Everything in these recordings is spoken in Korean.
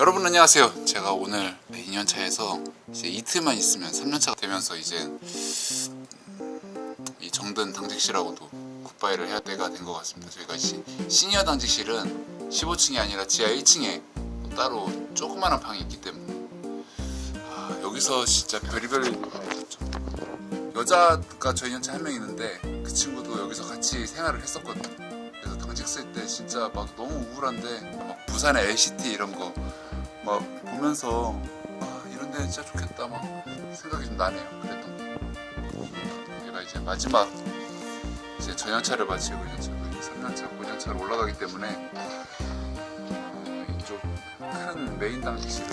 여러분 안녕하세요. 제가 오늘 2년차에서 이제 이틀만 있으면 3년차가 되면서 이제 음, 이 정든 당직실하고도 굿바이를 해야 때가 된 것 같습니다. 저희가 시, 시니어 당직실은 15층이 아니라 지하 1층에 따로 조그마한 방이 있기 때문에 아, 여기서 진짜 별의별. 여자가 저희 연차 한 명 있는데 그 친구도 여기서 같이 생활을 했었거든요. 그래서 당직 쓸 때 진짜 막 너무 우울한데 막 부산의 LCT 이런 거 막 보면서 아, 이런 데 진짜 좋겠다 막 생각이 좀 나네요. 그랬던 게. 제가 이제 마지막 이제 전연차를 마치고 이제 3년차, 5년차로 올라가기 때문에 어, 이쪽 큰 메인 당직실은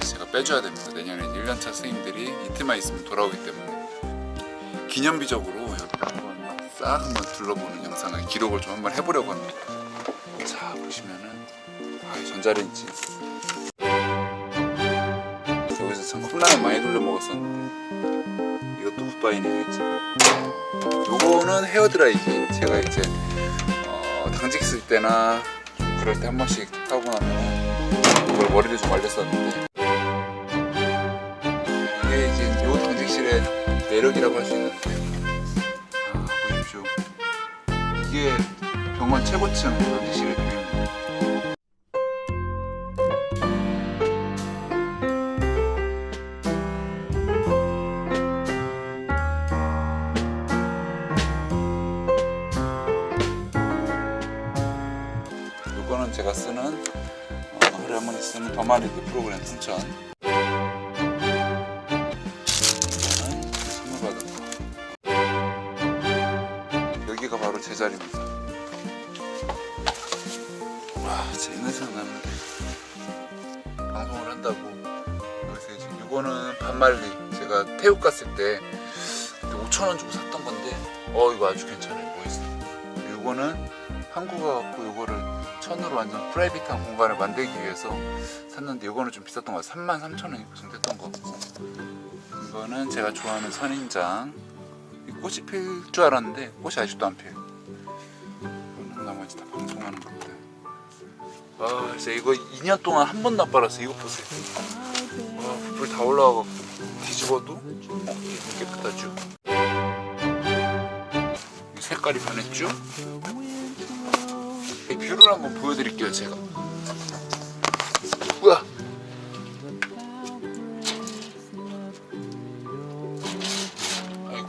제가 빼줘야 됩니다. 내년에 1년차 선생님들이 이틀만 있으면 돌아오기 때문에 기념비적으로 여기 한번 싹 한번 둘러보는 영상을 기록을 좀 한번 해보려고 합니다. 자 보시면은 아, 이 전자레인지. 여기서 참 컵라면 많이 돌려 먹었었는데 이것도 굿바이네요 이제 요거는 헤어드라이기. 제가 이제 어, 당직 쓸 때나 좀 그럴 때 한 번씩 하고 나면 이걸 머리를 좀 말렸었는데 이게 이제 요 당직실의 매력이라고 할 수 있는데 아 보십시오. 이게 병원 최고층 당직실 제가 쓰는 어, 하루에 한 쓰는 더마리드 프로그램 순천 이거는 선물 받은 거. 여기가 바로 제 자리입니다. 와제 있는 생각 나는데. 방송을 한다고. 이제 이거는 반말리. 제가 태국 갔을 때 5천원 주고 샀던 건데 어 이거 아주 괜찮아요. 멋있어 이거는 한국 와갖고 이거를 천으로 완전 프라이빗한 공간을 만들기 위해서 샀는데 이거는 좀 비쌌던 것 같아요. 3만 3천 원이 그 정도 했던 것 같고 이거는 제가 좋아하는 선인장. 이 꽃이 필 줄 알았는데 꽃이 아직도 안 피어요 이거는 나머지 다 방송하는 것들 아 진짜 이거 2년 동안 한 번도 안 빨았어 이거 보세요. 와불 다 올라와갖고 뒤집어도 깨끗하죠? 이 색깔이 변했죠? 이 뷰를 한번 보여드릴게요 제가. 우와. 아이고.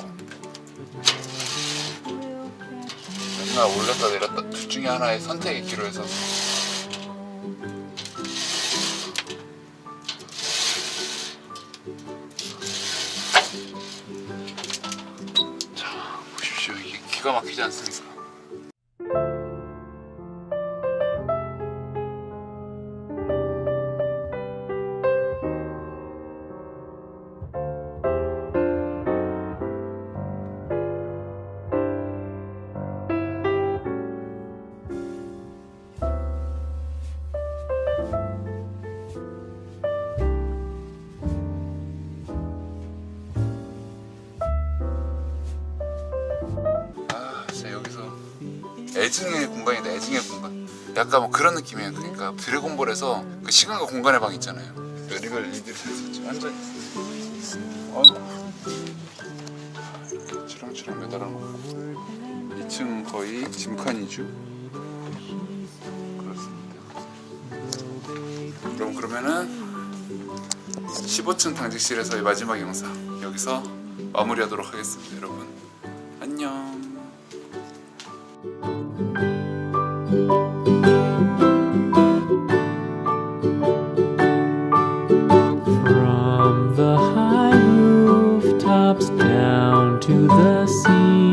맨날 올렸다 내렸다. 둘 중에 하나의 선택의 기로 해서. 자 보십시오. 이게 기가 막히지 않습니까 애증의 공간이다 애증의 공간. 약간 뭐 그런 느낌이에요. 그러니까 드래곤볼에서 그 시간과 공간의 방 있잖아요. 다 있었지 완전 어이구 이렇게 치렁치렁 매달아 놓고. 2층 거의 짐칸이죠? 그렇습니다. 그럼 그러면은 15층 당직실에서의 마지막 영상 여기서 마무리하도록 하겠습니다 여러분